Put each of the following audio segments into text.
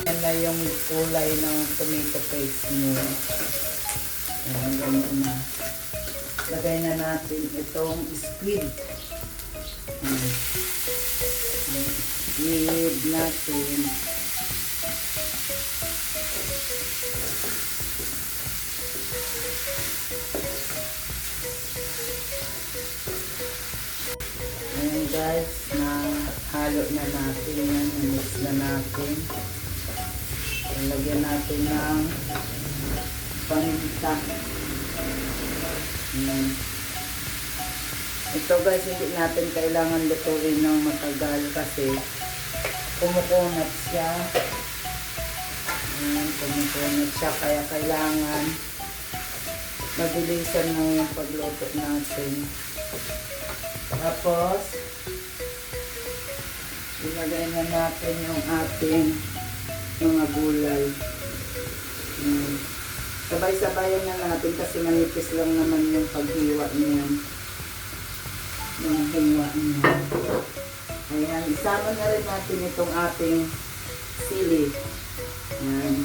Yan na yung kulay ng tomato paste nyo. Ayan, ganyan na. Lagay na natin itong squid. Squid natin. Ayan guys, na halo na natin yan. Na-mix na natin. Lagyan natin ng paminta. Ayan. Ito guys, hindi natin kailangan lutuin ng matagal kasi kumukunat siya. Ayan, kumukunat siya. Kaya kailangan mabilisan mo yung pagluto natin. Tapos, ilagay na natin yung ating mga gulay. Hmm. Sabay-sabayan na natin kasi manipis lang naman yung paghiwa niyan. Yung hiwa niya. Ayan, isama na rin natin itong ating sili. Ayan.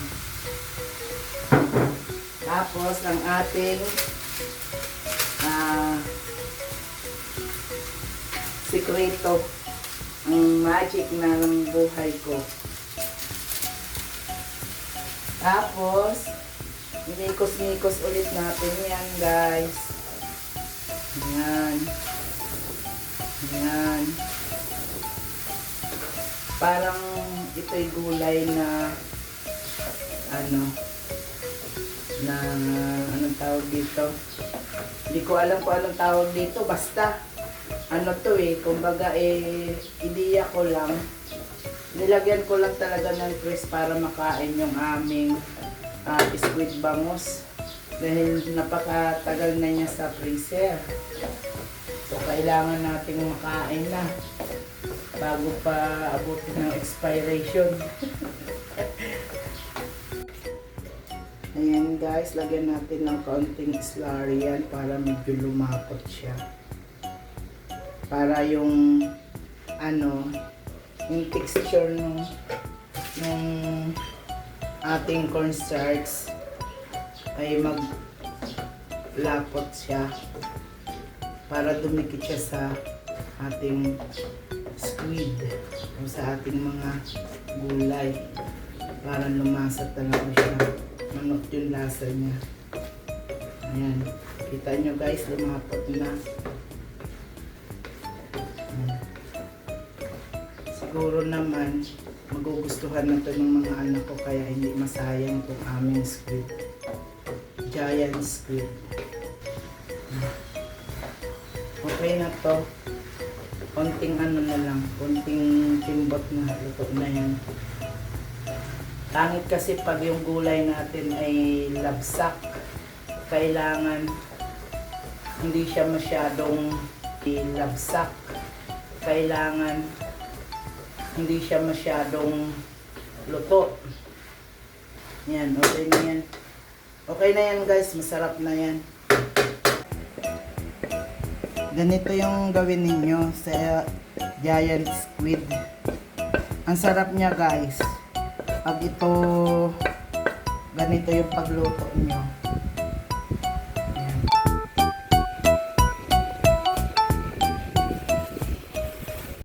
Tapos, ang ating ah, sikreto ang magic na ng buhay ko. Tapos, Ninikos-nikos ulit natin yan, guys. Yan. Yan. Parang ito'y gulay na ano na anong tawag dito hindi ko alam kung anong tawag dito basta ano to eh kumbaga eh ideya ko lang nilagyan ko lang talaga ng twist para makain yung aming ah, squid bangus dahil napakatagal na niya sa freezer. So, kailangan nating makain na bago pa abutin ng expiration. Ayan guys, lagyan natin ng kaunting slurry yan para medyo lumapot siya. Para yung ano, yung texture ng ng ating cornstarch ay maglapot siya para dumikit siya sa ating squid o sa ating mga gulay para lumasa talaga siya. Manok yung lasa niya. Ayan. Kita nyo guys lumapot na siguro naman magugustuhan na to ng mga anak ko kaya hindi masayang itong aming squid. Giant squid. Okay na to. Konting ano na lang, konting timbot na luto na yan. Tangit kasi pag yung gulay natin ay labsak, kailangan hindi siya masyadong labsak. Kailangan hindi siya masyadong luto. Yan, okay na yan. Okay na yan guys, masarap na yan. Ganito yung gawin ninyo sa giant squid. Ang sarap niya guys. Pag ito, ganito yung pagluto nyo.